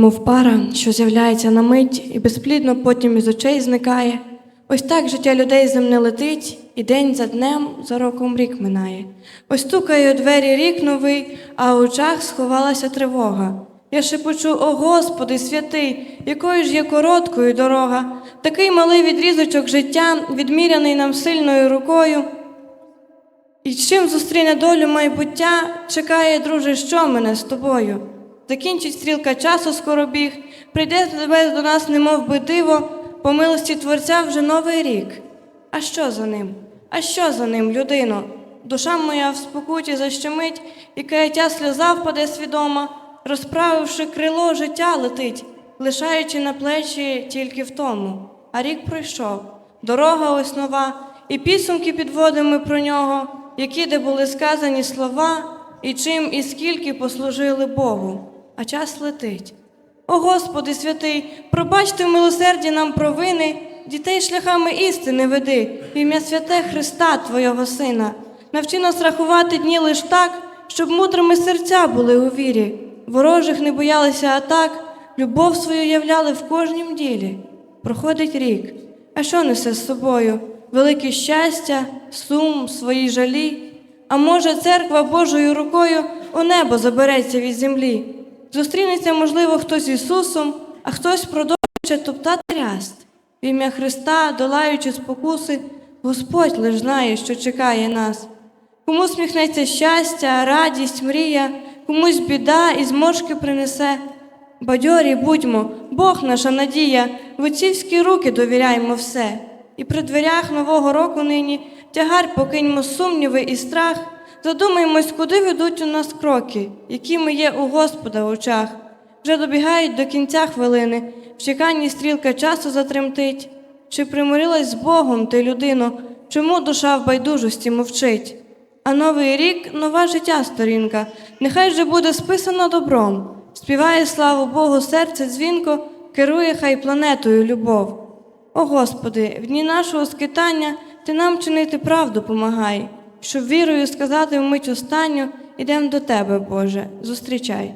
мов пара, що з'являється на мить і безплідно потім із очей зникає. Ось так життя людей земне летить, і день за днем, за роком рік минає. Ось стукає у двері рік новий, а у очах сховалася тривога. Я шепочу, о Господи, святий, якою ж є короткою дорога, такий малий відрізочок життя, відміряний нам сильною рукою. І чим зустріне долю майбуття, чекає, друже, що мене з тобою. Закінчить стрілка часу скоро біг, прийде тебе до нас, немов би диво, по милості Творця вже новий рік. А що за ним? А що за ним, людино? Душа моя в спокуті защемить, і каяття сльоза впаде свідома, розправивши крило, життя летить, лишаючи на плечі тільки втому. А рік пройшов, дорога ось нова, і підсумки підводимо про нього, які де були сказані слова, і чим і скільки послужили Богу, а час летить. О Господи святий, пробачте в милосерді нам провини, дітей шляхами істини веди, в ім'я святе Христа, Твого Сина. Навчи нас рахувати дні лиш так, щоб мудрими серця були у вірі, ворожих не боялися атак, любов свою являли в кожнім ділі. Проходить рік, а що несе з собою? Велике щастя, сум, свої жалі. А може, церква Божою рукою у небо забереться від землі. Зустрінеться, можливо, хтось з Ісусом, а хтось продовжує топтати ряст. В ім'я Христа, долаючи спокуси, Господь лиш знає, що чекає нас. Кому сміхнеться щастя, радість, мрія, комусь біда і зморшки принесе. Бадьорі будьмо, Бог наша надія, в отцівські руки довіряємо все. І при дверях нового року нині тягар покиньмо сумніви і страх, задумаємось, куди ведуть у нас кроки, які ми є у Господа в очах. Вже добігають до кінця хвилини, в чеканні стрілка часу затремтить. Чи примирилась з Богом ти, людино, чому душа в байдужості мовчить? А новий рік нова життя сторінка, нехай же буде списана добром. Співає славу Богу, серце дзвінко, керує хай планетою любов. О Господи, в дні нашого скитання Ти нам чинити правду помагай, щоб вірою сказати в мить останню, ідем до Тебе, Боже, зустрічай.